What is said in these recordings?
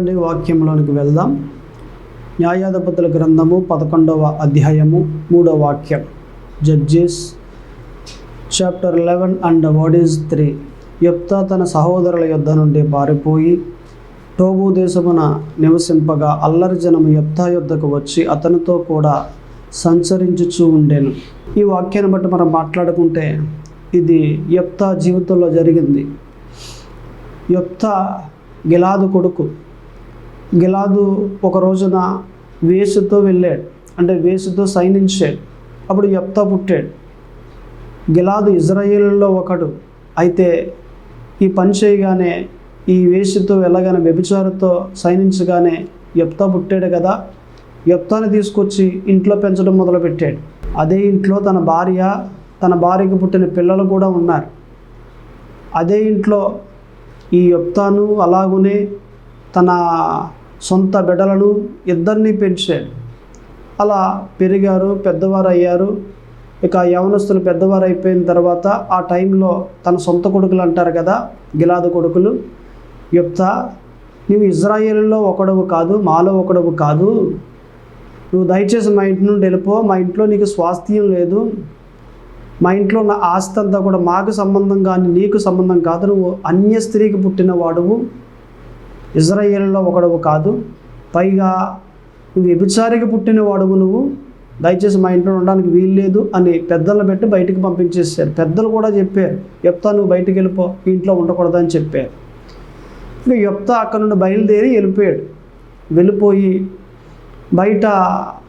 రండి వాక్యంలోనికి వెళ్దాం. న్యాయాధిపతుల గ్రంథము పదకొండవ అధ్యాయము మూడవ వాక్యం. Judges chapter eleven and word is three యొప్తా తన సహోదరుల యుద్ధ నుండి పారిపోయి టోబు దేశమున నివసింపగా అల్లరి జనము యొప్తా యుద్ధకు వచ్చి అతనితో కూడా సంచరించుచూ ఉండేను. ఈ వాక్యాన్ని బట్టి మనం మాట్లాడుకుంటే ఇది యొప్తా జీవితంలో జరిగింది. యొప్తా గిలాదు కొడుకు గిలాదు ఒక రోజున వేసుతో వెళ్ళాడు. అంటే వేసుతో సైనించాడు. అప్పుడు యప్తా పుట్టాడు. గిలాదు ఇజ్రాయేల్లో ఒకడు. అయితే ఈ పని చేయగానే ఈ వేసుతో వెళ్ళగానే వ్యభిచారుతో సైనించగానే యప్తా పుట్టాడు కదా. యప్తాని తీసుకొచ్చి ఇంట్లో పెంచడం మొదలుపెట్టాడు. అదే ఇంట్లో తన భార్య తన భార్యకు పుట్టిన పిల్లలు కూడా ఉన్నారు. అదే ఇంట్లో ఈ యొప్తాను అలాగునే తన సొంత బిడ్డలను ఇద్దరిని పెంచాడు. అలా పెరిగారు పెద్దవారు అయ్యారు ఇక యవనస్తులు పెద్దవారు అయిపోయిన తర్వాత ఆ టైంలో తన సొంత కొడుకులు అంటారు కదా గిలాదు కొడుకులు. యొప్తా నువ్వు ఇజ్రాయేల్లో ఒకడవు కాదు మాలో ఒకడవు కాదు. నువ్వు దయచేసి మా ఇంటి నుండి వెళ్ళిపో మా ఇంట్లో నీకు స్వాస్థ్యం లేదు. మా ఇంట్లో ఉన్న ఆస్తి అంతా కూడా మాకు సంబంధం కానీ నీకు సంబంధం కాదు. నువ్వు అన్య స్త్రీకి పుట్టిన వాడువు. ఇజ్రాయేల్లో ఒకడవు కాదు. పైగా నువ్వు వ్యభిచారికి పుట్టిన వాడువు నువ్వు. దయచేసి మా ఇంట్లో ఉండడానికి వీలు లేదు అని పెద్దలను పెట్టి బయటికి పంపించేసారు పెద్దలు కూడా చెప్పారు చెప్తా నువ్వు బయటికి వెళ్ళిపో ఇంట్లో ఉండకూడదని చెప్పారు. ఇక చెప్తా అక్కడ నుండి బయలుదేరి వెళ్ళిపోయాడు. వెళ్ళిపోయి బయట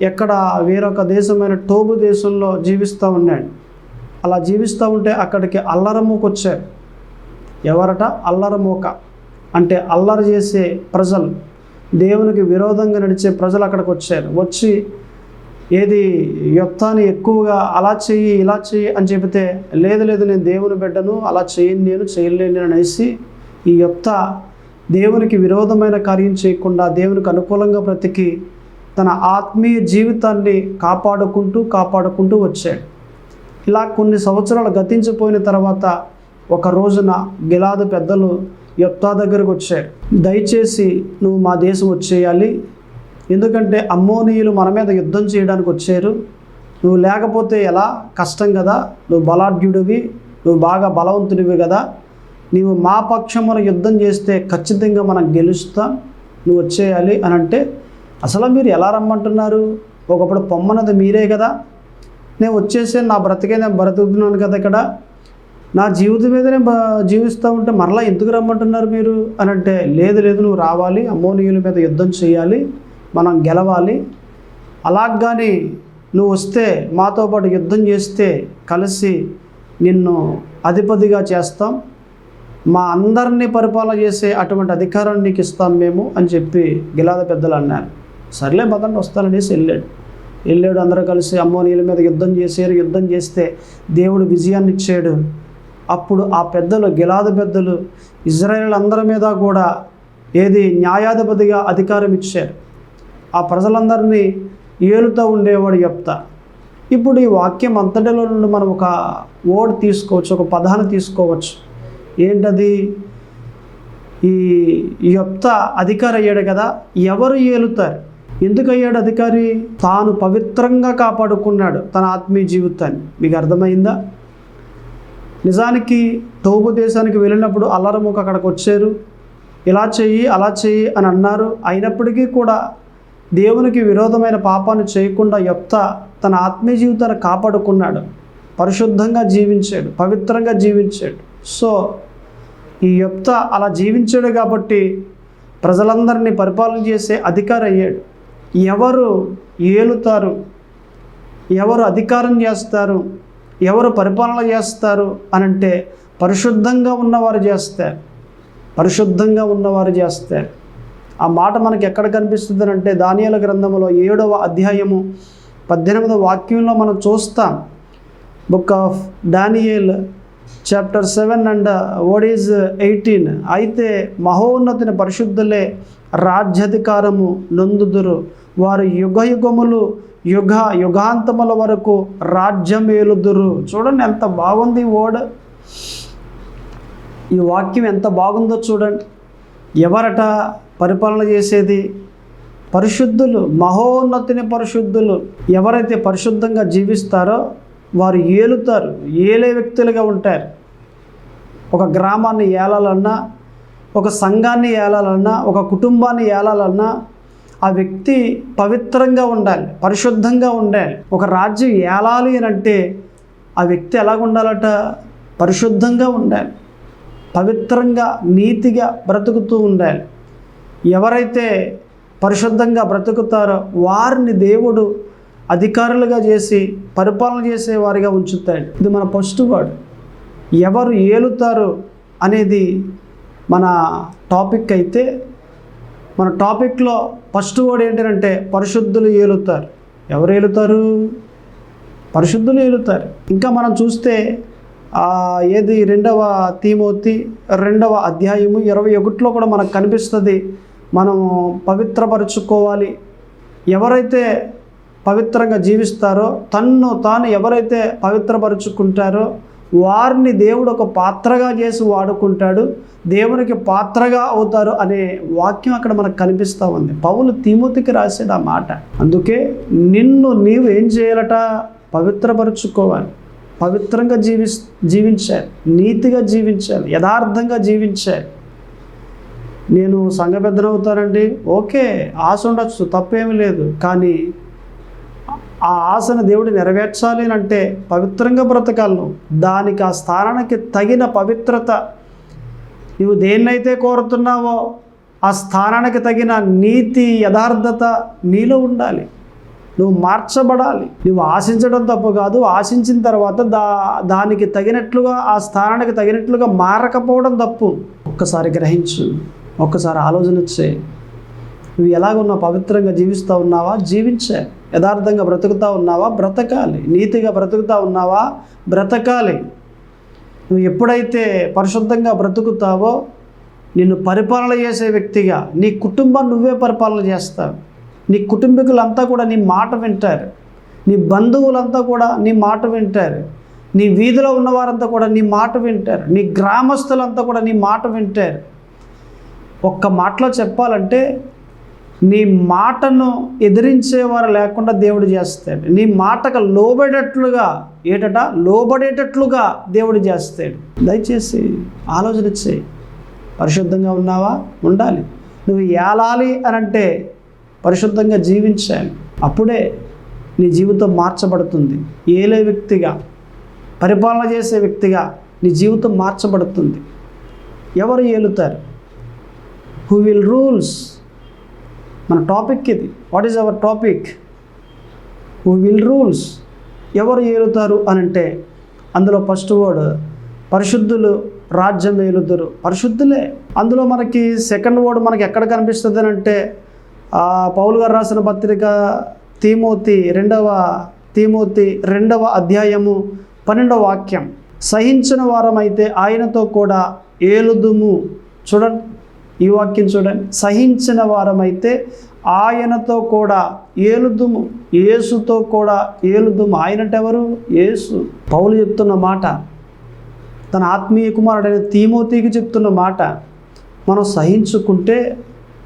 ఎక్కడ వేరొక దేశమైన టోబు దేశంలో జీవిస్తూ ఉన్నాడు. అలా జీవిస్తూ ఉంటే అక్కడికి అల్లరమూకు వచ్చారు ఎవరట? అల్లరమూక. అంటే అల్లరి చేసే ప్రజలు దేవునికి విరోధంగా నడిచే ప్రజలు అక్కడికి వచ్చారు. వచ్చి ఏది యొత్తాన్ని ఎక్కువగా అలా చెయ్యి ఇలా చెయ్యి అని చెబితే లేదు లేదు నేను దేవుని బిడ్డను అలా చేయను నేను చేయలేను నేను అనేసి ఈ యొత్త దేవునికి విరోధమైన కార్యం చేయకుండా దేవునికి అనుకూలంగా బ్రతికి తన ఆత్మీయ జీవితాన్ని కాపాడుకుంటూ కాపాడుకుంటూ వచ్చాడు. ఇలా కొన్ని సంవత్సరాలు గతించిపోయిన తర్వాత ఒక రోజున గిలాదు పెద్దలు యొప్తా దగ్గరకు వచ్చారు. దయచేసి నువ్వు మా దేశం వచ్చేయాలి. ఎందుకంటే అమ్మోనీయులు మన మీద యుద్ధం చేయడానికి వచ్చారు. నువ్వు లేకపోతే ఎలా? కష్టం కదా. నువ్వు బలాఢ్యుడివి. నువ్వు బాగా బలవంతుడివి కదా. నీవు మా పక్షమున యుద్ధం చేస్తే ఖచ్చితంగా మనం గెలుస్తాం. నువ్వు వచ్చేయాలి అని అంటే అసలు మీరు ఎలా రమ్మంటున్నారు? ఒకప్పుడు పొమ్మన్నది మీరే కదా. నేను వచ్చేసి నా బ్రతికే నేను బ్రతుకుతున్నాను కదా ఇక్కడ. నా జీవితం మీదనే జీవిస్తూ ఉంటే మరలా ఎందుకు రమ్మంటున్నారు మీరు? అని అంటే లేదు లేదు నువ్వు రావాలి అమ్మోనియుల మీద యుద్ధం చేయాలి మనం గెలవాలి. అలాగని నువ్వు వస్తే మాతో పాటు యుద్ధం చేస్తే కలిసి నిన్ను అధిపతిగా చేస్తాం. మా అందరినీ పరిపాలన చేసే అటువంటి అధికారాన్ని నీకు ఇస్తాం మేము అని చెప్పి గిలాద పెద్దలు అన్నారు. సర్లే పదండి వస్తాననేసి వెళ్ళాడు. వెళ్ళాడు అందరూ కలిసి అమ్మోనీయుల మీద యుద్ధం చేశారు యుద్ధం చేస్తే దేవుడు విజయాన్ని ఇచ్చాడు. అప్పుడు ఆ పెద్దలు గిలాద పెద్దలు ఇజ్రాయేల్ అందరి మీద కూడా ఏది న్యాయాధిపతిగా అధికారం ఇచ్చారు. ఆ ప్రజలందరినీ ఏలుతూ ఉండేవాడు చెప్తా ఇప్పుడు ఈ వాక్యం అంతటిలో నుండి మనం ఒక ఓడ్ తీసుకోవచ్చు ఒక పదాన్ని తీసుకోవచ్చు. ఏంటది? ఈ యొప్త అధికారి అయ్యాడు కదా ఎవరు ఏలుతారు? ఎందుకు అయ్యాడు అధికారి? తాను పవిత్రంగా కాపాడుకున్నాడు తన ఆత్మీయ జీవితాన్ని. మీకు అర్థమైందా? నిజానికి టోబు దేశానికి వెళ్ళినప్పుడు అల్లరముక అక్కడికి వచ్చారు. ఇలా చెయ్యి అలా చెయ్యి అని అన్నారు. అయినప్పటికీ కూడా దేవునికి విరోధమైన పాపాన్ని చేయకుండా యొప్త తన ఆత్మీయ జీవితాన్ని కాపాడుకున్నాడు. పరిశుద్ధంగా జీవించాడు పవిత్రంగా జీవించాడు. సో ఈ యొప్త అలా జీవించాడు కాబట్టి ప్రజలందరినీ పరిపాలన చేసే అధికారి అయ్యాడు. ఎవరు ఏలుతారు? ఎవరు అధికారం చేస్తారు? ఎవరు పరిపాలన చేస్తారు అని అంటే పరిశుద్ధంగా ఉన్నవారు చేస్తారు పరిశుద్ధంగా ఉన్నవారు చేస్తారు ఆ మాట మనకి ఎక్కడ కనిపిస్తుంది అంటే దానియాల గ్రంథంలో ఏడవ అధ్యాయము పద్దెనిమిదవ వాక్యంలో మనం చూస్తాం. Book of Daniel chapter seven and word is eighteen అయితే మహోన్నతిని పరిశుద్ధులే రాజ్యాధికారము నొందుదురు. వారు యుగ యుగములు యుగ యుగాంతముల వరకు రాజ్యం ఏలుదురు. చూడండి ఎంత బాగుంది ఓడ ఈ వాక్యం ఎంత బాగుందో చూడండి. ఎవరట పరిపాలన చేసేది? పరిశుద్ధులు మహోన్నతిని పరిశుద్ధులు. ఎవరైతే పరిశుద్ధంగా జీవిస్తారో వారు ఏలుతారు. ఏలే వ్యక్తులుగా ఉంటారు. ఒక గ్రామాన్ని ఏలాలన్నా ఒక సంఘాన్ని ఏలాలన్నా ఒక కుటుంబాన్ని ఏలాలన్నా ఆ వ్యక్తి పవిత్రంగా ఉండాలి పరిశుద్ధంగా ఉండాలి. ఒక రాజ్యం ఏలాలి అని అంటే ఆ వ్యక్తి ఎలాగ ఉండాలట? పరిశుద్ధంగా ఉండాలి. పవిత్రంగా నీతిగా బ్రతుకుతూ ఉండాలి. ఎవరైతే పరిశుద్ధంగా బ్రతుకుతారో వారిని దేవుడు అధికారులుగా చేసి పరిపాలన చేసే వారిగా ఉంచుతాడు. ఇది మన ఫస్ట్ వర్డ్ ఎవరు ఏలుతారు అనేది మన టాపిక్ అయితే మన టాపిక్లో ఫస్ట్ వర్డ్ ఏంటంటే పరిశుద్ధులు ఏలుతారు. ఎవరు ఏలుతారు? పరిశుద్ధులు ఏలుతారు. ఇంకా మనం చూస్తే ఏది? రెండవ తీమోతి రెండవ అధ్యాయము ఇరవై ఒకటిలో కూడా మనకు కనిపిస్తుంది. మనం పవిత్రపరుచుకోవాలి. ఎవరైతే పవిత్రంగా జీవిస్తారో తన్ను తాను ఎవరైతే పవిత్రపరుచుకుంటారో వారిని దేవుడు ఒక పాత్రగా చేసి వాడుకుంటాడు దేవునికి పాత్రగా అవుతారు అనే వాక్యం అక్కడ మనకు కనిపిస్తూ ఉంది. పౌలు తిమోతికి రాసాడు ఆ మాట. అందుకే నిన్ను నీవు ఏం చేయాలట? పవిత్రపరుచుకోవాలి. పవిత్రంగా జీవి జీవించాలి. నీతిగా జీవించాలి. యథార్థంగా జీవించాలి. నేను సంఘ పెద్దనవుతానండి ఓకే ఆశ ఉండొచ్చు. తప్పేమీ లేదు. కానీ ఆ ఆశను దేవుడు నెరవేర్చాలి అని అంటే పవిత్రంగా బ్రతకాలను. దానికి ఆ స్థానానికి తగిన పవిత్రత. నువ్వు దేన్నైతే కోరుతున్నావో ఆ స్థానానికి తగిన నీతి యథార్థత నీలో ఉండాలి. నువ్వు మార్చబడాలి. నువ్వు ఆశించడం తప్పు కాదు. ఆశించిన తర్వాత దా దానికి తగినట్లుగా ఆ స్థానానికి తగినట్లుగా మారకపోవడం తప్పు. ఒక్కసారి గ్రహించు. ఒక్కసారి ఆలోచన చేయి. నువ్వు ఎలాగున్నావు పవిత్రంగా జీవిస్తూ ఉన్నావా? జీవించే. యథార్థంగా బ్రతుకుతా ఉన్నావా? బ్రతకాలి. నీతిగా బ్రతుకుతా ఉన్నావా? బ్రతకాలి. నువ్వు ఎప్పుడైతే పరిశుద్ధంగా బ్రతుకుతావో నిన్ను పరిపాలన చేసే వ్యక్తిగా నీ కుటుంబం నువ్వే పరిపాలన చేస్తావు. నీ కుటుంబీకులంతా కూడా నీ మాట వింటారు. నీ బంధువులంతా కూడా నీ మాట వింటారు. నీ వీధిలో ఉన్నవారంతా కూడా నీ మాట వింటారు. నీ గ్రామస్తులంతా కూడా నీ మాట వింటారు. ఒక్క మాటలో చెప్పాలంటే నీ మాటను ఎదిరించేవారు లేకుండా దేవుడు చేస్తాడు. నీ మాటకు లోబడేటట్లుగా ఏటట? లోబడేటట్లుగా దేవుడు చేస్తాడు. దయచేసి ఆలోచన చేయి. పరిశుద్ధంగా ఉన్నావా? ఉండాలి. నువ్వు ఏలాలి అని అంటే పరిశుద్ధంగా జీవించాలి. అప్పుడే నీ జీవితం మార్చబడుతుంది. ఏలే వ్యక్తిగా పరిపాలన చేసే వ్యక్తిగా నీ జీవితం మార్చబడుతుంది. ఎవరు ఏలుతారు? హూ విల్ రూల్స్ మన టాపిక్ ఇది. What is our topic who will rules ఎవరు ఏలుతారు అని అంటే అందులో ఫస్ట్ వర్డ్ పరిశుద్ధులు రాజ్యం ఏలుతారు పరిశుద్ధులే. అందులో మనకి సెకండ్ వర్డ్ మనకి ఎక్కడ కనిపిస్తుంది అని అంటే పౌలు గారు రాసిన పత్రిక తీమోతి రెండవ తీమోతి రెండవ అధ్యాయము పన్నెండవ వాక్యం. సహించిన వారమైతే ఆయనతో కూడా ఏలుదుము. చూడండి ఈ వాక్యం చూడండి. సహించిన వారమైతే ఆయనతో కూడా ఏలుదుము యేసుతో కూడా ఏలుదుము. ఆయనటెవరు? ఎవరు యేసు. పౌలు చెప్తున్న మాట తన ఆత్మీయ కుమారుడైన తీమోతికి చెప్తున్న మాట మనం సహించుకుంటే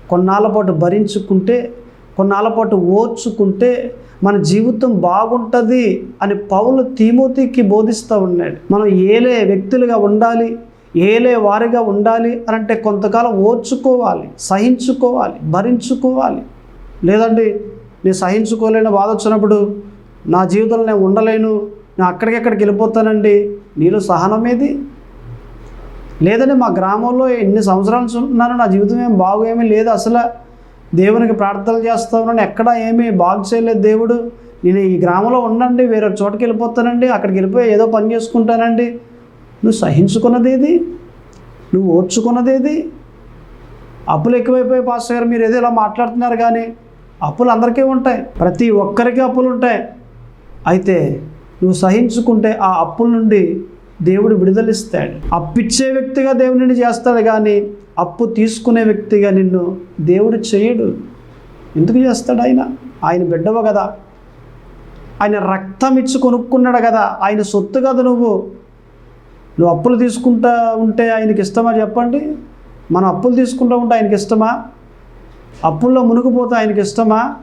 కొన్నాళ్ళ పాటు భరించుకుంటే కొన్నాళ్ళ పాటు ఓర్చుకుంటే మన జీవితం బాగుంటుంది అని పౌలు తీమోతికి బోధిస్తూ ఉన్నాడు. మనం ఏలే వ్యక్తులుగా ఉండాలి ఏలే వారిగా ఉండాలి అని అంటే కొంతకాలం ఓర్చుకోవాలి సహించుకోవాలి భరించుకోవాలి. లేదండి నేను సహించుకోలేని బాధ వచ్చినప్పుడు నా జీవితంలో నేను ఉండలేను నేను అక్కడికెక్కడికి వెళ్ళిపోతానండి నీలో సహనమేది లేదండి మా గ్రామంలో ఎన్ని సంవత్సరాల నుంచి ఉంటున్నాను నా జీవితం ఏం బాగు ఏమీ లేదు అసలు. దేవునికి ప్రార్థనలు చేస్తా ఎక్కడ ఏమీ బాగు చేయలేదు దేవుడు. నేను ఈ గ్రామంలో ఉండండి వేరే చోటకి వెళ్ళిపోతానండి అక్కడికి వెళ్ళిపోయి ఏదో పని చేసుకుంటానండి. నువ్వు సహించుకున్నదేది? నువ్వు ఓర్చుకున్నదేది? అప్పులు ఎక్కువైపోయి పాస్టర్ గారు మీరు ఏదో ఇలా మాట్లాడుతున్నారు కానీ అప్పులు అందరికీ ఉంటాయి. ప్రతి ఒక్కరికి అప్పులు ఉంటాయి. అయితే నువ్వు సహించుకుంటే ఆ అప్పుల నుండి దేవుడు విడుదలిస్తాడు. అప్పిచ్చే వ్యక్తిగా దేవుడు నిన్ను చేస్తాడు కానీ అప్పు తీసుకునే వ్యక్తిగా నిన్ను దేవుడు చేయడు. ఎందుకు చేస్తాడు ఆయన? ఆయన బిడ్డవ కదా. ఆయన రక్తం ఇచ్చి కొనుక్కున్నాడు కదా. ఆయన సొత్తు కదా నువ్వు. నువ్వు అప్పులు తీసుకుంటా ఉంటే ఆయనకి ఇష్టమా చెప్పండి? మనం అప్పులు తీసుకుంటూ ఉంటే ఆయనకి ఇష్టమా? అప్పుల్లో మునిగిపోతే ఆయనకి ఇష్టమా?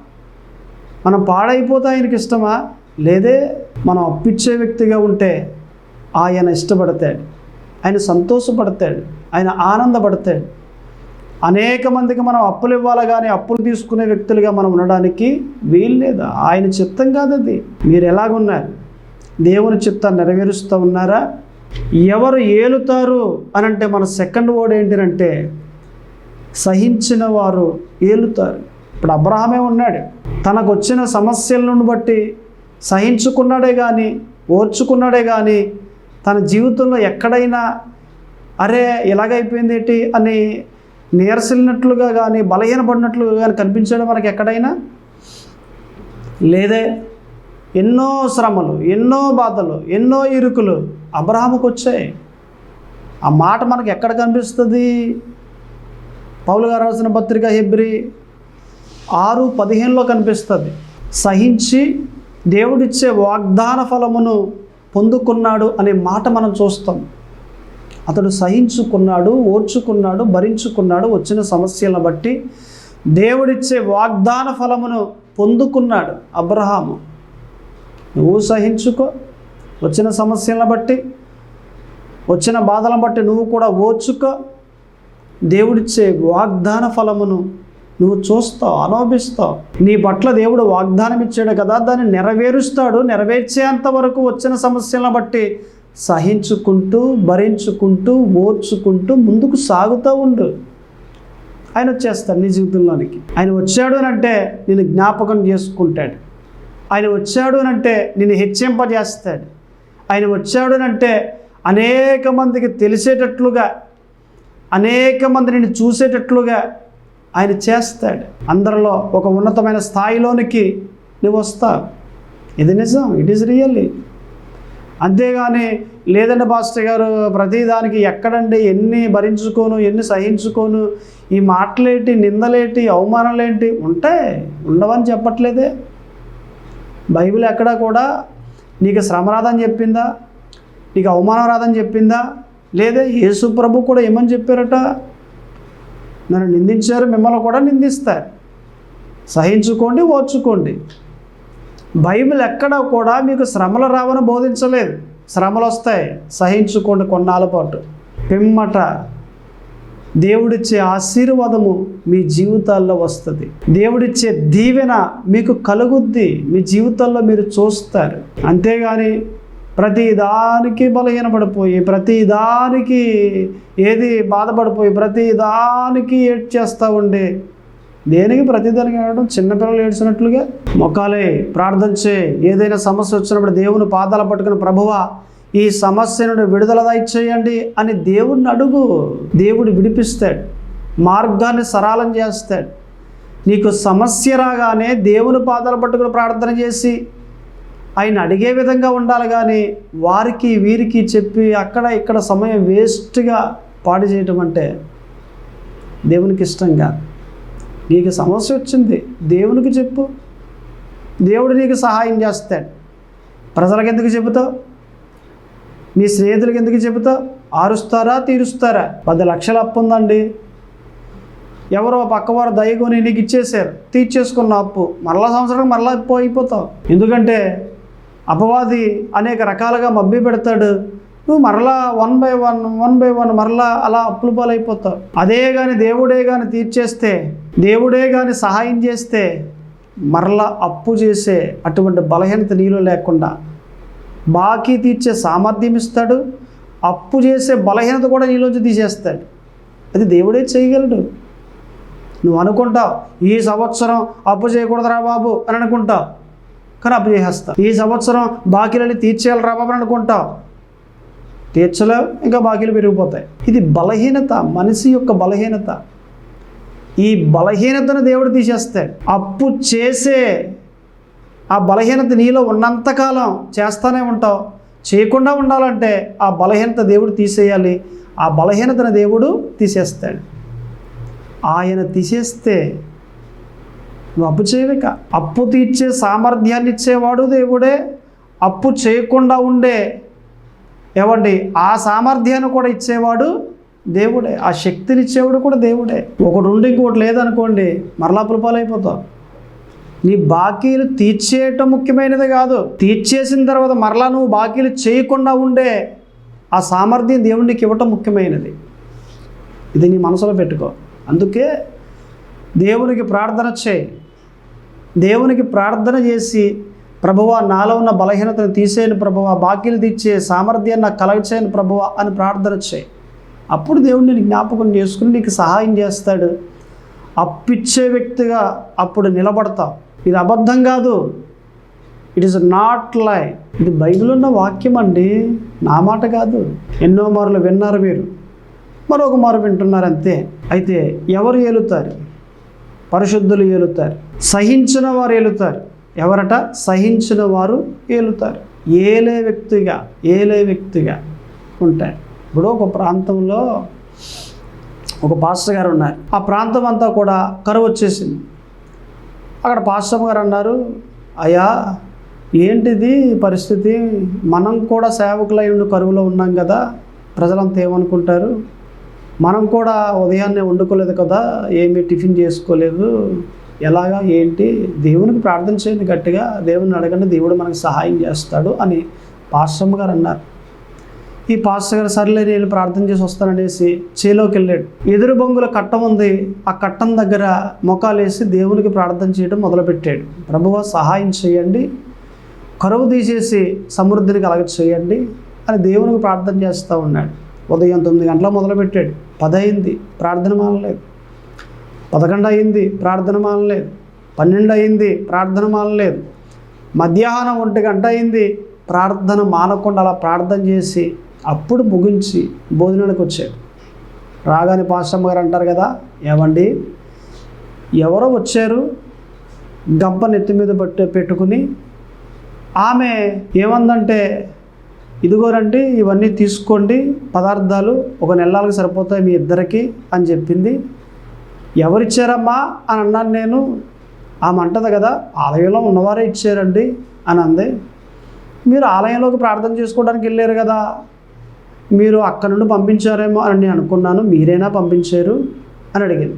మనం పాడైపోతే ఆయనకి ఇష్టమా? లేదే మనం అప్పిచ్చే వ్యక్తిగా ఉంటే ఆయన ఇష్టపడతాడు. ఆయన సంతోషపడతాడు. ఆయన ఆనందపడతాడు. అనేక మందికి మనం అప్పులు ఇవ్వాలి కానీ అప్పులు తీసుకునే వ్యక్తులుగా మనం ఉండడానికి వీలు లేదు? ఆయన చిత్తం కాదు అది మీరు ఎలాగున్నారు? దేవుని చిత్తాన్ని నెరవేరుస్తూ ఉన్నారా? ఎవరు ఏలుతారు అని అంటే మన సెకండ్ వర్డ్ ఏంటంటే సహించిన వారు ఏలుతారు. ఇప్పుడు అబ్రహమే ఉన్నాడు. తనకు వచ్చిన సమస్యలను బట్టి సహించుకున్నాడే కానీ ఓర్చుకున్నాడే కానీ తన జీవితంలో ఎక్కడైనా అరే ఇలాగైపోయింది ఏంటి అని నీరసిల్లినట్లుగా కానీ బలహీనపడినట్లుగా కానీ కనిపించడం మనకి ఎక్కడైనా? లేదే. ఎన్నో శ్రమలు ఎన్నో బాధలు ఎన్నో ఇరుకులు అబ్రహాముకు వచ్చాయి. ఆ మాట మనకు ఎక్కడ కనిపిస్తుంది? పౌలు గారు రాసిన పత్రిక హెబ్రి ఆరు పదిహేనులో కనిపిస్తుంది. సహించి దేవుడిచ్చే వాగ్దాన ఫలమును పొందుకున్నాడు అనే మాట మనం చూస్తాం. అతడు సహించుకున్నాడు ఓర్చుకున్నాడు భరించుకున్నాడు వచ్చిన సమస్యలను బట్టి దేవుడిచ్చే వాగ్దాన ఫలమును పొందుకున్నాడు అబ్రహాము. నువ్వు సహించుకో వచ్చిన సమస్యలను బట్టి వచ్చిన బాధలను బట్టి నువ్వు కూడా ఓచుక దేవుడిచ్చే వాగ్దాన ఫలమును నువ్వు చూస్తావు ఆలోపిస్తావు నీ పట్ల దేవుడు వాగ్దానం ఇచ్చాడు కదా దాన్ని నెరవేరుస్తాడు నెరవేర్చేంత వరకు వచ్చిన సమస్యలను బట్టి సహించుకుంటూ భరించుకుంటూ ఓర్చుకుంటూ ముందుకు సాగుతూ ఉండు. ఆయన వచ్చేస్తాడు నీ జీవితంలోనికి. ఆయన వచ్చాడు అని అంటే నేను జ్ఞాపకం చేసుకుంటాడు. ఆయన వచ్చాడు అని అంటే నేను హెచ్చింపజేస్తాడు. ఆయన వచ్చాడనంటే అనేక మందికి తెలిసేటట్లుగా అనేక మంది నిన్ను చూసేటట్లుగా ఆయన చేస్తాడు. అందరిలో ఒక ఉన్నతమైన స్థాయిలోనికి నువ్వు వస్తావు. ఇది నిజం ఇట్ ఈస్ రియల్లీ అంతేగాని లేదండి పాస్టర్ గారు ప్రతిదానికి ఎక్కడండి ఎన్ని భరించుకోను ఎన్ని సహించుకోను ఈ మాటలేటి నిందలేటి అవమానాలేంటి ఉంటాయి ఉండవని చెప్పట్లేదే. బైబిల్ ఎక్కడా కూడా నీకు శ్రమ రాదని చెప్పిందా? నీకు అవమానం రాదని చెప్పిందా? లేదా యేసు ప్రభు కూడా ఏమని చెప్పారట? నన్ను నిందించారు మిమ్మల్ని కూడా నిందిస్తారు. సహించుకోండి ఓర్చుకోండి. బైబిల్ ఎక్కడ కూడా మీకు శ్రమలు రావని బోధించలేదు. శ్రమలు వస్తాయి సహించుకోండి కొన్నాళ్ళ పాటు. పిమ్మట దేవుడిచ్చే ఆశీర్వాదము మీ జీవితాల్లో వస్తుంది. దేవుడిచ్చే దీవెన మీకు కలుగుద్ది. మీ జీవితాల్లో మీరు చూస్తారు. అంతేగాని ప్రతి దానికి బలహీనపడిపోయి ప్రతి దానికి ఏది బాధపడిపోయి ప్రతి దానికి ఏడ్ చేస్తూ దేనికి? ప్రతిదానికి ఏడడం చిన్నపిల్లలు ఏడ్చినట్లుగా మొక్కాలే. ప్రార్థించే ఏదైనా సమస్య వచ్చినప్పుడు దేవుని పాదాలు పట్టుకుని ప్రభువా ఈ సమస్య నుండి విడుదల దయచేయండి అని దేవుడిని అడుగు. దేవుడు విడిపిస్తాడు. మార్గాన్ని సరళం చేస్తాడు. నీకు సమస్య రాగానే దేవుని పాదాలు పట్టుకుని ప్రార్థన చేసి ఆయన అడిగే విధంగా ఉండాలి కానీ వారికి వీరికి చెప్పి అక్కడ ఇక్కడ సమయం వేస్ట్గా పాడు చేయటం అంటే దేవునికి ఇష్టంగా నీకు సమస్య వచ్చింది దేవునికి చెప్పు. దేవుడు నీకు సహాయం చేస్తాడు. ప్రజలకు ఎందుకు చెబుతావు? మీ స్నేహితులకి ఎందుకు చెబుతావు ఆరుస్తారా తీరుస్తారా? పది లక్షలు అప్పు ఉందండి. ఎవరో పక్కవారు దయగొని నీకు ఇచ్చేసారు తీర్చేసుకున్న అప్పు. మరలా సంవత్సరం మరలా అప్పు అయిపోతావు. ఎందుకంటే అపవాది అనేక రకాలుగా మబ్బి పెడతాడు. నువ్వు మరలా one by one one by one మరలా అలా అప్పులు పాలైపోతావు. అదే కానీ దేవుడే కానీ తీర్చేస్తే దేవుడే కానీ సహాయం చేస్తే మరలా అప్పు చేసే అటువంటి బలహీనత నీలో లేకుండా బాకీ తీర్చే సామర్థ్యం ఇస్తాడు అప్పు చేసే బలహీనత కూడా నీలోంచి తీసేస్తాడు. అది దేవుడే చేయగలడు. నువ్వు అనుకుంటావు ఈ సంవత్సరం అప్పు చేయకూడదురా బాబు అని అనుకుంటావు కానీ అప్పు చేసేస్తావు. ఈ సంవత్సరం బాకీలని తీర్చేయాలి రా బాబు అని అనుకుంటావు. తీర్చలేవు ఇంకా బాకీలు పెరిగిపోతాయి. ఇది బలహీనత మనిషి యొక్క బలహీనత. ఈ బలహీనతను దేవుడు తీసేస్తాడు. అప్పు చేసే ఆ బలహీనత నీలో ఉన్నంతకాలం చేస్తూనే ఉంటావు. చేయకుండా ఉండాలంటే ఆ బలహీనత దేవుడు తీసేయాలి. ఆ బలహీనతను దేవుడు తీసేస్తాడు. ఆయన తీసేస్తే నువ్వు అప్పు చేయవిక అప్పు తీర్చే సామర్థ్యాన్ని ఇచ్చేవాడు దేవుడే. అప్పు చేయకుండా ఉండే ఏమండి? ఆ సామర్థ్యాన్ని కూడా ఇచ్చేవాడు దేవుడే. ఆ శక్తిని ఇచ్చేవాడు కూడా దేవుడే. ఒకటి ఉండి ఇంకోటి లేదనుకోండి మరలా పులపాలైపోతావు నీ బాకీలు తీర్చేయటం ముఖ్యమైనది కాదు. తీర్చేసిన తర్వాత మరలా నువ్వు బాకీలు చేయకుండా ఉండే ఆ సామర్థ్యం దేవునికి ఇవ్వటం ముఖ్యమైనది. ఇది నీ మనసులో పెట్టుకో. అందుకే దేవునికి ప్రార్థన చేయి. దేవునికి ప్రార్థన చేసి ప్రభువా నాలో ఉన్న బలహీనతను తీసేయని ప్రభువా బాకీలు తీర్చే సామర్థ్యాన్ని నాకు కలగచేయని ప్రభువా అని ప్రార్థన చేయి. అప్పుడు దేవుడు నేను జ్ఞాపకం చేసుకుని నీకు సహాయం చేస్తాడు. అప్పిచ్చే వ్యక్తిగా అప్పుడు నిలబడతావు. ఇది అబద్ధం కాదు. ఇట్ ఈస్ నాట్ లై ఇది బైబిల్ ఉన్న వాక్యం అండి. నా మాట కాదు. ఎన్నో మార్లు విన్నారు మీరు. మరొక మారు వింటున్నారు అంతే. అయితే ఎవరు ఏలుతారు? పరిశుద్ధులు ఏలుతారు. సహించిన వారు ఏలుతారు. ఎవరట? సహించిన వారు ఏలుతారు. ఏలే వ్యక్తిగా ఏలే వ్యక్తిగా ఉంటారు. ఇప్పుడు ఒక ప్రాంతంలో ఒక పాస్టర్ గారు ఉన్నారు. ఆ ప్రాంతం అంతా కూడా కరువు వచ్చేసింది. అక్కడ పాశ్రమ గారు అన్నారు అయ్యా ఏంటిది పరిస్థితి? మనం కూడా సేవకులై ఉండి కరువులో ఉన్నాం కదా ప్రజలంతా ఏమనుకుంటారు? మనం కూడా ఉదయాన్నే వండుకోలేదు కదా ఏమీ టిఫిన్ చేసుకోలేదు ఎలాగా ఏంటి? దేవునికి ప్రార్థన చేయండి గట్టిగా దేవుని అడగండి దేవుడు మనకు సహాయం చేస్తాడు అని పాశ్రమ గారు అన్నారు. ఈ పాస్టర్ గారు సర్లే నేను ప్రార్థన చేసి వస్తాననేసి చేలోకి వెళ్ళాడు. ఎదురు బొంగుల కట్టం ఉంది. ఆ కట్టం దగ్గర మొఖాలేసి దేవునికి ప్రార్థన చేయడం మొదలుపెట్టాడు. ప్రభువ సహాయం చేయండి. కరువు తీసేసి సమృద్ధిని కలగ చేయండి అని దేవునికి ప్రార్థన చేస్తూ ఉన్నాడు. ఉదయం తొమ్మిది గంటల మొదలుపెట్టాడు. పదయింది ప్రార్థన మానలేదు. పదకొండు అయింది. ప్రార్థన మానలేదు. పన్నెండు అయింది. ప్రార్థన మానలేదు. మధ్యాహ్నం ఒంటి గంట అయింది. ప్రార్థన మానకుండా అలా ప్రార్థన చేసి అప్పుడు ముగించి భోజనానికి వచ్చాడు. రాగానే పాస్టమ్మ గారు అంటారు కదా ఏమండి? ఎవరో వచ్చారు గంప నెత్తి మీద పట్టు పెట్టుకుని ఆమె ఏమందంటే ఇదిగోరండి ఇవన్నీ తీసుకోండి పదార్థాలు ఒక నెలలకు సరిపోతాయి మీ ఇద్దరికి అని చెప్పింది. ఎవరిచ్చారమ్మా అని అన్నాను నేను. ఆమె అంటది కదా ఆలయంలో ఉన్నవారే ఇచ్చారండి అని అంది. మీరు ఆలయంలోకి ప్రార్థన చేసుకోవడానికి వెళ్ళారు కదా మీరు అక్కడ నుండి పంపించారేమో అని నేను అనుకున్నాను. మీరైనా పంపించారు? అని అడిగింది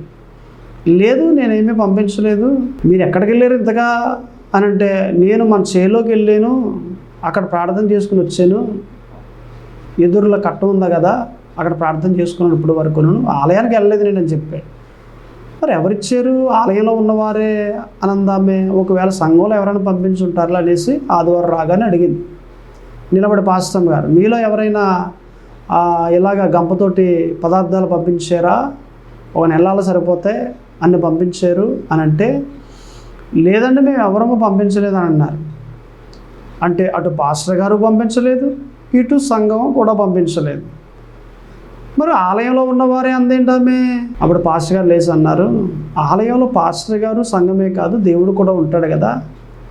లేదు నేనేమీ పంపించలేదు. మీరు ఎక్కడికి వెళ్ళారు ఇంతగా? అని అంటే నేను మన చేలోకి వెళ్ళాను. అక్కడ ప్రార్థన చేసుకుని వచ్చాను. ఎదురులో కట్ట ఉందా కదా? అక్కడ ప్రార్థన చేసుకున్నాను ఇప్పుడు వరకు ఆలయానికి వెళ్ళలేదు నేను అని చెప్పాడు మరి ఎవరిచ్చారు? ఆలయంలో ఉన్నవారే అనందామే ఒకవేళ సంఘంలో ఎవరైనా పంపించుంటారు అనేసి ఆదివారం రాగానే అడిగింది. నిలబడి పాస్టమ్ గారు మీలో ఎవరైనా ఇలాగ గంపతోటి పదార్థాలు పంపించారా? ఒక నెలలో సరిపోతే అన్ని పంపించారు అని అంటే లేదండి మేము ఎవరమో పంపించలేదు అని అన్నారు. అంటే అటు పాస్టర్ గారు పంపించలేదు ఇటు సంఘం కూడా పంపించలేదు. మరి ఆలయంలో ఉన్నవారే అందేంటామే అప్పుడు పాస్టర్ గారు లేచి అన్నారు ఆలయంలో పాస్టర్ గారు సంఘమే కాదు దేవుడు కూడా ఉంటాడు కదా.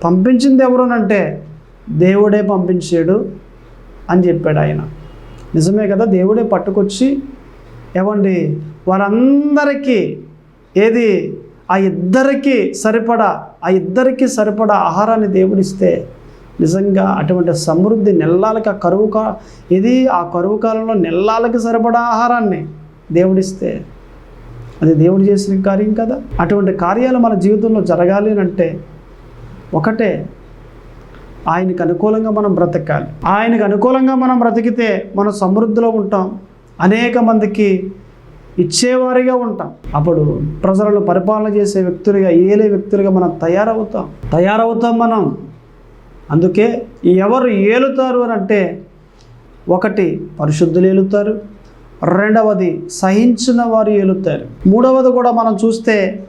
పంపించింది ఎవరునంటే దేవుడే పంపించాడు అని చెప్పాడు ఆయన. నిజమే కదా? దేవుడే పట్టుకొచ్చి ఏమండి వారందరికీ ఏది? ఆ ఇద్దరికి సరిపడా ఆ ఇద్దరికి సరిపడా ఆహారాన్ని దేవుడిస్తే నిజంగా అటువంటి సమృద్ధి నెల్లాలకి ఆ కరువు కా ఇది ఆ కరువు కాలంలో నెల్లాలకి సరిపడా ఆహారాన్ని దేవుడిస్తే అది దేవుడు చేసిన కార్యం కదా? అటువంటి కార్యాలు మన జీవితంలో జరగాలి అని అంటే ఒకటే ఆయనకు అనుకూలంగా మనం బ్రతకాలి. ఆయనకు అనుకూలంగా మనం బ్రతికితే మనం సమృద్ధిలో ఉంటాం. అనేక మందికి ఇచ్చేవారిగా ఉంటాం. అప్పుడు ప్రజలను పరిపాలన చేసే వ్యక్తులుగా ఏలే వ్యక్తులుగా మనం తయారవుతాం. తయారవుతాం మనం. అందుకే ఎవరు ఏలుతారు అని అంటే ఒకటి పరిశుద్ధులు ఏలుతారు. రెండవది సహించిన వారు ఏలుతారు. మూడవది కూడా మనం చూస్తే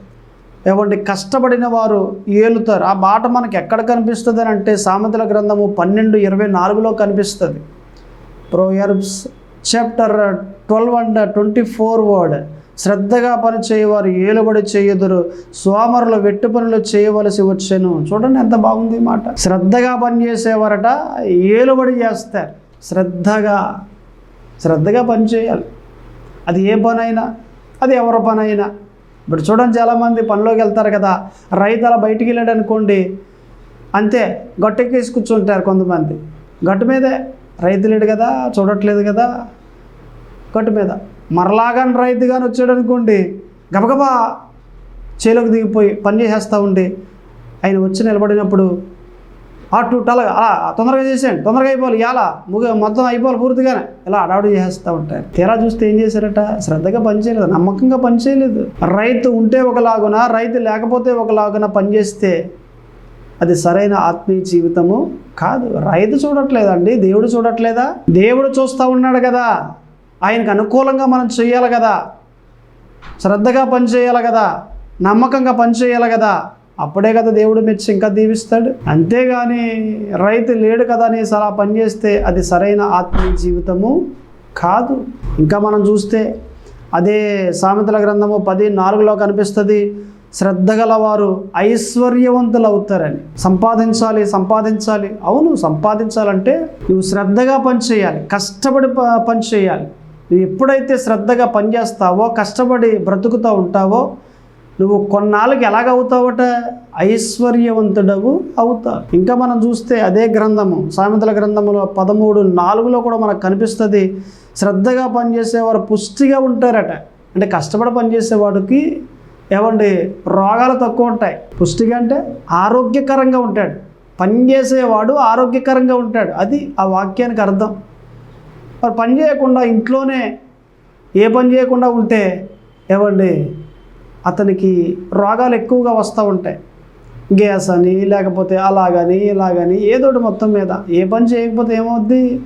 ఏమంటే కష్టపడిన వారు ఏలుతారు. ఆ మాట మనకు ఎక్కడ కనిపిస్తుంది అని అంటే సామెతల గ్రంథము పన్నెండు ఇరవై నాలుగులో కనిపిస్తుంది. Proverbs chapter twelve and twenty four word. శ్రద్ధగా పని చేయవారు ఏలుబడి చేయదురు. సోమరులు వెట్టు పనులు చేయవలసి వచ్చాను. చూడండి ఎంత బాగుంది మాట. శ్రద్ధగా పని చేసేవారట ఏలుబడి చేస్తారు. శ్రద్ధగా శ్రద్ధగా పని చేయాలి అది ఏ పనైనా అది ఎవరి పనైనా. ఇప్పుడు చూడండి చాలామంది పనిలోకి వెళ్తారు కదా రైతు అలా బయటికి వెళ్ళాడు అనుకోండి అంతే గట్టెక్కేసి కూర్చుంటారు కొంతమంది. గట్టు మీదే రైతు లేడు కదా చూడట్లేదు కదా గట్టు మీద. మరలాగాని రైతు కానీ వచ్చాడు అనుకోండి గబగబా చేలోకి దిగిపోయి పని చేసేస్తూ ఉండి ఆయన వచ్చి నిలబడినప్పుడు అటు టల అలా తొందరగా చేసేయండి తొందరగా అయిపోవాలి ఇలా ముగ మొత్తం అయిపోవాలి పూర్తిగానే. ఇలా అడావుడు చేసేస్తూ ఉంటారు. తీరా చూస్తే ఏం చేశారట? శ్రద్ధగా పనిచేయలేదు నమ్మకంగా పనిచేయలేదు రైతు ఉంటే ఒకలాగున రైతు లేకపోతే ఒకలాగున పనిచేస్తే అది సరైన ఆత్మీయ జీవితము కాదు. రైతు చూడట్లేదండి దేవుడు చూడట్లేదా? దేవుడు చూస్తూ ఉన్నాడు కదా. ఆయనకు అనుకూలంగా మనం చేయాలి కదా. శ్రద్ధగా పనిచేయాలి కదా. నమ్మకంగా పనిచేయాలి కదా. అప్పుడే కదా దేవుడు మెచ్చి ఇంకా దీవిస్తాడు. అంతేగాని రైతు లేడు కదా అనేసి అలా పనిచేస్తే అది సరైన ఆత్మీయ జీవితము కాదు. ఇంకా మనం చూస్తే అదే సామెతల గ్రంథము పది నాలుగులో కనిపిస్తుంది శ్రద్ధ గలవారు ఐశ్వర్యవంతులు అవుతారని సంపాదించాలి సంపాదించాలి. అవును సంపాదించాలంటే నువ్వు శ్రద్ధగా పనిచేయాలి కష్టపడి ప- పని చేయాలి. నువ్వు ఎప్పుడైతే శ్రద్ధగా పనిచేస్తావో కష్టపడి బ్రతుకుతూ ఉంటావో నువ్వు కొన్నాళ్ళకి ఎలాగవుతావట? ఐశ్వర్యవంతుడవు అవుతావు ఇంకా మనం చూస్తే అదే గ్రంథము సామెతల గ్రంథములో పదమూడు నాలుగులో కూడా మనకు కనిపిస్తుంది శ్రద్ధగా పనిచేసేవారు పుష్టిగా ఉంటారట. అంటే కష్టపడి పనిచేసేవాడికి ఏమండి రోగాలు తక్కువ ఉంటాయి. పుష్టిగా అంటే ఆరోగ్యకరంగా ఉంటాడు. పనిచేసేవాడు ఆరోగ్యకరంగా ఉంటాడు. అది ఆ వాక్యానికి అర్థం. మరి పని చేయకుండా ఇంట్లోనే ఏ పని చేయకుండా ఉంటే ఏమండి అతనికి రోగాలు ఎక్కువగా వస్తూ ఉంటాయి. గ్యాస్ అని లేకపోతే అలాగని ఇలాగని ఏదో ఒకటి మొత్తం మీద. ఏ పని చేయకపోతే ఏమవుద్ది?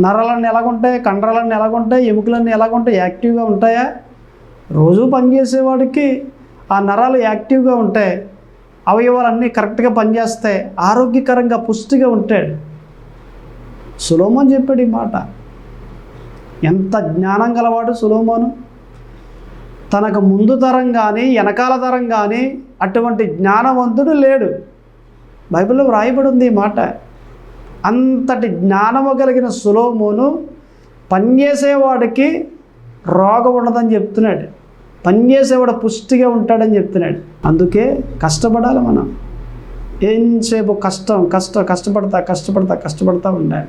నరాలన్నీ ఎలాగుంటాయి? కండరాలన్నీ ఎలాగుంటాయి? ఎముకలన్నీ ఎలాగుంటాయి? యాక్టివ్గా ఉంటాయా? రోజు పనిచేసేవాడికి ఆ నరాలు యాక్టివ్గా ఉంటాయి. అవయవాలన్నీ కరెక్ట్గా పనిచేస్తాయి ఆరోగ్యకరంగా పుష్టిగా ఉంటాడు సులోమన్ చెప్పాడు ఈ మాట. ఎంత జ్ఞానం గలవాడు సులోమోను? తనకు ముందు తరం కానీ వెనకాల తరం కానీ అటువంటి జ్ఞానవంతుడు లేడు. బైబిల్లో వ్రాయబడి ఉంది ఈ మాట. అంతటి జ్ఞానము కలిగిన సులోమును పనిచేసేవాడికి రోగం ఉండదని చెప్తున్నాడు. పనిచేసేవాడు పుష్టిగా ఉంటాడని చెప్తున్నాడు. అందుకే కష్టపడాలి మనం. ఏంసేపు కష్టం కష్టం కష్టపడతా కష్టపడతా కష్టపడతా ఉండాలి.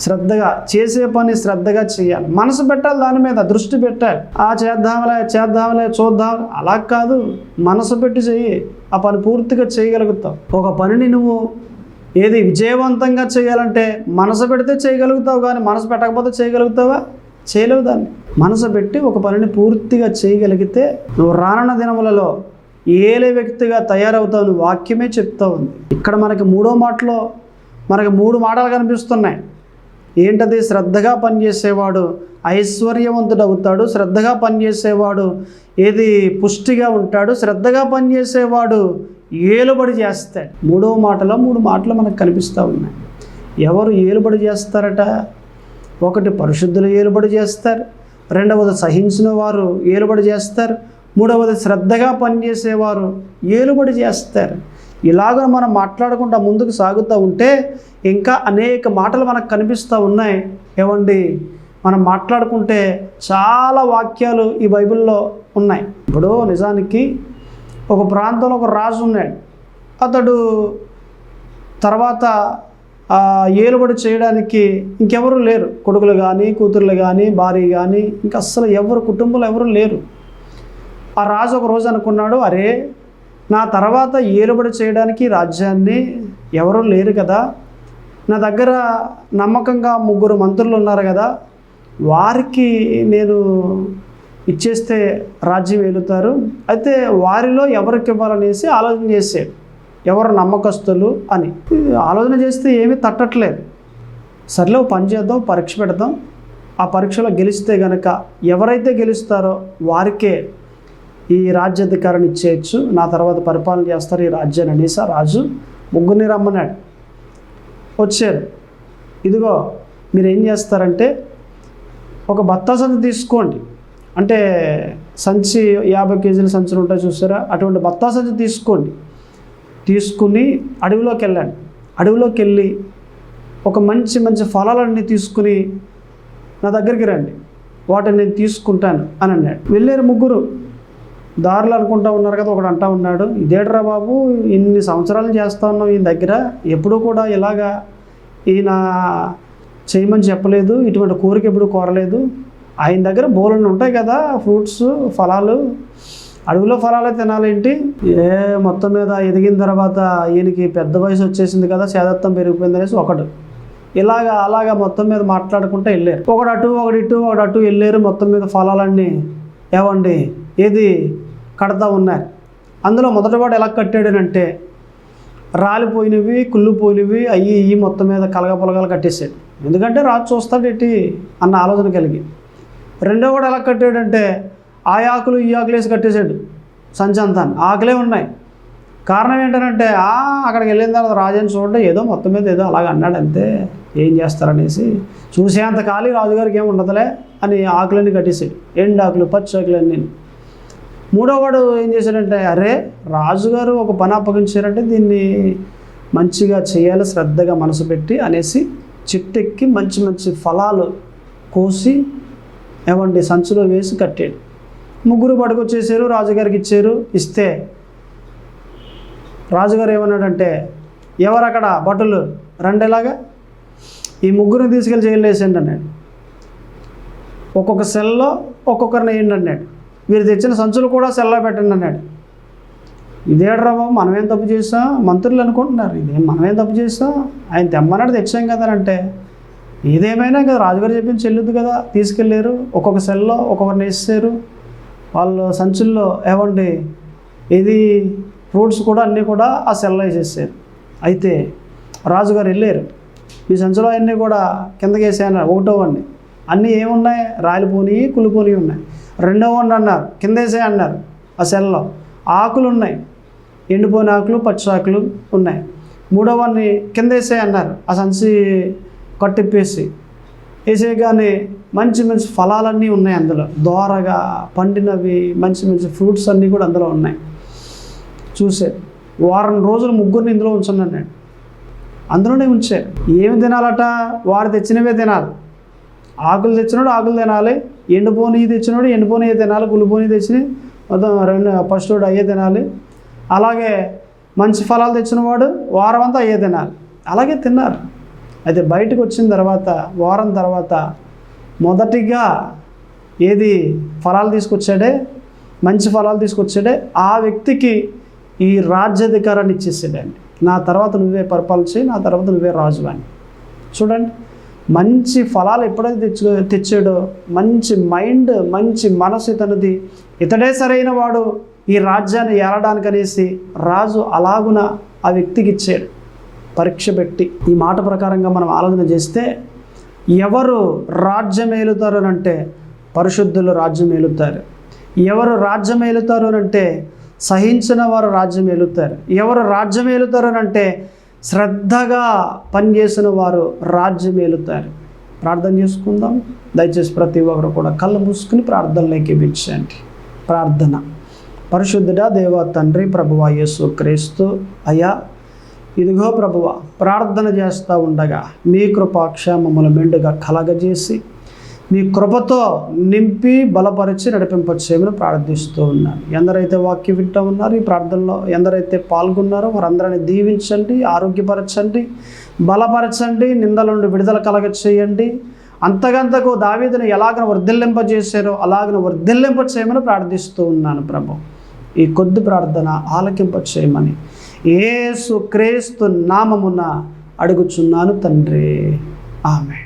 శ్రద్ధగా చేసే పని శ్రద్ధగా చేయాలి. మనసు పెట్టాలి దాని మీద దృష్టి పెట్టాలి. ఆ చేద్దాంలే చేద్దాంలే చూద్దాం. అలా కాదు. మనసు పెట్టి చెయ్యి. ఆ పని పూర్తిగా చేయగలుగుతావు. ఒక పనిని నువ్వు ఏది విజయవంతంగా చేయాలంటే మనసు పెడితే చేయగలుగుతావు కానీ మనసు పెట్టకపోతే చేయగలుగుతావా? చేయలేవు దాన్ని. మనసు పెట్టి ఒక పనిని పూర్తిగా చేయగలిగితే నువ్వు రానున్న దినములలో ఏలే వ్యక్తిగా తయారవుతావు వాక్యమే చెప్తా ఉంది. ఇక్కడ మనకి మూడో మాటలో మనకి మూడు మాటలు కనిపిస్తున్నాయి. ఏంటది? శ్రద్ధగా పనిచేసేవాడు ఐశ్వర్యవంతుడు అవుతాడు శ్రద్ధగా పనిచేసేవాడు ఏది? పుష్టిగా ఉంటాడు. శ్రద్ధగా పనిచేసేవాడు ఏలుబడి చేస్తాడు. మూడవ మాటలో మూడు మాటలు మనకు కనిపిస్తూ ఉన్నాయి. ఎవరు ఏలుబడి చేస్తారట? ఒకటి పరిశుద్ధులు ఏలుబడి చేస్తారు. రెండవది సహించిన వారు ఏలుబడి చేస్తారు. మూడవది శ్రద్ధగా పనిచేసేవారు ఏలుబడి చేస్తారు. ఇలాగ మనం మాట్లాడకుండా ముందుకు సాగుతూ ఉంటే ఇంకా అనేక మాటలు మనకు కనిపిస్తూ ఉన్నాయి. ఏమండి? మనం మాట్లాడుకుంటే చాలా వాక్యాలు ఈ బైబిల్లో ఉన్నాయి. ఇప్పుడు నిజానికి ఒక ప్రాంతంలో ఒక రాజు ఉన్నాడు. అతడు తర్వాత ఏలుబడి చేయడానికి ఇంకెవరు లేరు. కొడుకులు కానీ కూతుర్లు కానీ భార్య కానీ ఇంకా అస్సలు ఎవరు కుటుంబంలో ఎవరు లేరు. ఆ రాజు ఒక రోజు అనుకున్నాడు అరే నా తర్వాత ఏలుబడి చేయడానికి రాజ్యాన్ని ఎవరూ లేరు కదా. నా దగ్గర నమ్మకంగా ముగ్గురు మంత్రులు ఉన్నారు కదా. వారికి నేను ఇచ్చేస్తే రాజ్యం ఏలుతారు. అయితే వారిలో ఎవరికి ఇవ్వాలనేసి ఆలోచన చేసేది ఎవరు నమ్మకస్తులు అని. ఆలోచన చేస్తే ఏమీ తట్టట్లేదు. సర్లే పని చేద్దాం పరీక్ష పెడదాం. ఆ పరీక్షలో గెలిస్తే గనక ఎవరైతే గెలుస్తారో వారికే ఈ రాజ్యాధికారాన్ని ఇచ్చేయచ్చు. నా తర్వాత పరిపాలన చేస్తారు ఈ రాజ్యాన్ని అనేసి రాజు. ముగ్గురిని రమ్మన్నాడు. వచ్చారు. ఇదిగో మీరు ఏం చేస్తారంటే ఒక బత్తా సంచి తీసుకోండి. అంటే సంచి యాభై కేజీల సంచులు ఉంటాయి చూసారా? అటువంటి బత్తా సంచి తీసుకోండి. తీసుకుని అడవిలోకి వెళ్ళండి. అడవిలోకి వెళ్ళి ఒక మంచి మంచి ఫలాలన్నీ తీసుకుని నా దగ్గరికి రండి. వాటిని నేను తీసుకుంటాను అని అన్నాడు. వెళ్ళారు ముగ్గురు. దారులు అనుకుంటా ఉన్నారు కదా ఒకడు అంటా ఉన్నాడు ఇదేట్రా బాబు ఇన్ని సంవత్సరాలు చేస్తా ఉన్నాం ఈయన దగ్గర ఎప్పుడూ కూడా ఇలాగా ఈయన చేయమని చెప్పలేదు ఇటువంటి కోరిక ఎప్పుడు కోరలేదు. ఆయన దగ్గర బోలెడు ఉంటాయి కదా ఫ్రూట్స్ ఫలాలు అడవిలో ఫలాలే తినాలేంటి? ఏ మొత్తం మీద ఎదిగిన తర్వాత ఈయనకి పెద్ద వయసు వచ్చేసింది కదా సేదత్వం పెరిగిపోయింది అనేసి ఒకడు ఇలాగా అలాగా మొత్తం మీద మాట్లాడుకుంటూ వెళ్ళారు. ఒకడు అటు ఒకడు ఇటు ఒకడు అటు వెళ్ళారు మొత్తం మీద ఫలాలన్నీ ఏవండి ఏది కడతా ఉన్నారు అందులో మొదటివాడు ఎలా కట్టాడనంటే రాలిపోయినవి కుళ్ళిపోయినవి అయ్యి ఇవి మొత్తం మీద కలగ కట్టేశాడు. కట్టేసాడు ఎందుకంటే రాజు చూస్తాడేటి అన్న ఆలోచన కలిగి. రెండో కూడా ఎలా కట్టాడంటే ఆ ఆకులు ఈ ఆకులు వేసి కట్టేశాడు. సంచంతాన్ని ఆకులే ఉన్నాయి. కారణం ఏంటంటే ఆ అక్కడికి వెళ్ళిన తర్వాత రాజుని చూడండి ఏదో మొత్తం మీద ఏదో అలాగ అన్నాడు అంతే. ఏం చేస్తారనేసి చూసేంత ఖాళీ రాజుగారికి ఏమి ఉండదులే అని ఆకులన్నీ కట్టేసాడు పచ్చి ఆకులు పచ్చి ఆకులన్నీ మూడోవాడు ఏం చేశాడంటే అరే రాజుగారు ఒక పని అప్పగించారంటే దీన్ని మంచిగా చేయాలి శ్రద్ధగా మనసు పెట్టి అనేసి చెట్టెక్కి మంచి మంచి ఫలాలు కోసి ఏమండి సంచిలో వేసి కట్టాడు. ముగ్గురు పడుకొచ్చేసారు రాజుగారికి ఇచ్చారు ఇస్తే రాజుగారు ఏమన్నాడంటే ఎవరు అక్కడ భటులు రెండేలాగా ఈ ముగ్గురిని తీసుకెళ్ళి జైలు వేసేయండి అన్నాడు. ఒక్కొక్క సెల్లో ఒక్కొక్కరిని వేయండి అన్నాడు. మీరు తెచ్చిన సంచులు కూడా సెల్లా పెట్టండి అన్నాడు. ఇదేడ్రా బాబు మనమేం తప్పు చేసాం మంత్రులు అనుకుంటున్నారు. ఇదేం మనమేం తప్పు చేసాం ఆయన తెమ్మన్నాడు తెచ్చాం కదా అంటే ఏదేమైనా కదా రాజుగారు చెప్పింది చెల్లుద్దు కదా తీసుకెళ్ళారు. ఒక్కొక్క సెల్లో ఒక్కొక్కరిని వేసారు వాళ్ళు సంచుల్లో ఏమండి ఇది ఫ్రూట్స్ కూడా అన్నీ కూడా ఆ సెల్లో వేసేసారు. అయితే రాజుగారు వెళ్ళారు. మీ సంచులో అన్నీ కూడా కిందకేసాను ఒకటో వండి అన్నీ ఏమున్నాయి? రాలిపోని కులిపోని ఉన్నాయి. రెండో వండి అన్నారు. కిందేసే అన్నారు ఆ సెల్లో. ఆకులు ఉన్నాయి ఎండిపోయిన ఆకులు పచ్చి ఆకులు ఉన్నాయి. మూడో వాడిని కిందేసే అన్నారు. ఆ సంచి కట్టిప్పేసి. వేసేయగానే మంచి మంచి ఫలాలన్నీ ఉన్నాయి అందులో. దోరగా పండినవి మంచి మంచి ఫ్రూట్స్ అన్నీ కూడా అందులో ఉన్నాయి. చూసే. వారం రోజులు ముగ్గురిని ఇందులో ఉంచున్నాను నేను అందులోనే ఉంచారు ఏమి తినాలట? వారు తెచ్చినవే తినాలి. ఆకులు తెచ్చినోడు ఆకులు తినాలి. ఎండిపోని తెచ్చినాడు ఎండిపోని తినాలి గులిపోని తెచ్చి మొత్తం రెండు ఫస్ట్ రోడ్ అయ్యే తినాలి. అలాగే మంచి ఫలాలు తెచ్చినవాడు వారం అంతా అయ్యే తినాలి. అలాగే తిన్నారు. అయితే బయటకు వచ్చిన తర్వాత వారం తర్వాత మొదటిగా ఏది ఫలాలు తీసుకొచ్చాడే? మంచి ఫలాలు తీసుకొచ్చాడే? ఆ వ్యక్తికి ఈ రాజ్యాధికారాన్ని ఇచ్చేసాడండి. నా తర్వాత నువ్వే పరిపాలన చేయి నా తర్వాత నువ్వే రాజు అని చూడండి. మంచి ఫలాలు ఎప్పుడైతే తెచ్చు తెచ్చాడో మంచి మైండ్ మంచి మనసు ఇతనిది ఇతడే సరైన వాడు ఈ రాజ్యాన్ని ఏలడానికి అనేసి రాజు అలాగున ఆ వ్యక్తికి ఇచ్చాడు. పరీక్ష పెట్టి. ఈ మాట ప్రకారంగా మనం ఆలోచన చేస్తే ఎవరు రాజ్యం ఏలుతారు అంటే పరిశుద్ధులు రాజ్యం ఏలుతారు ఎవరు రాజ్యం ఏలుతారు అంటే సహించిన వారు రాజ్యం ఏలుతారు ఎవరు రాజ్యం ఏలుతారు అంటే శ్రద్ధగా పనిచేసిన వారు రాజ్యం ఏలుతారు. ప్రార్థన చేసుకుందాం. దయచేసి ప్రతి ఒక్కరు కూడా కళ్ళు మూసుకుని ప్రార్థనలోకి ఇప్పించండి ప్రార్థన. పరిశుద్ధుడా దేవ తండ్రి ప్రభువ యేసు క్రీస్తు. అయ్యా ఇదిగో ప్రభువ ప్రార్థన చేస్తూ ఉండగా మీ కృపాక్షేమముల మెండుగా కలగజేసి మీ కృపతో నింపి బలపరిచి నడిపింపచేయమని ప్రార్థిస్తూ ఉన్నాను. ఎందరైతే వాక్యం వింటూ ఉన్నారో ఈ ప్రార్థనలో ఎందరైతే పాల్గొన్నారో వారందరిని దీవించండి ఆరోగ్యపరచండి బలపరచండి నిందల నుండి విడుదల కలగ చేయండి అంతకంతకు దావీదును ఎలాగన వర్ధిల్లింపజేశారో అలాగన వర్ధిల్లింప చేయమని ప్రార్థిస్తూ ఉన్నాను ప్రభు. ఈ కొద్ది ప్రార్థన ఆలకింప చేయమని ఏసు క్రీస్తు నామమున అడుగుచున్నాను తండ్రి. ఆమె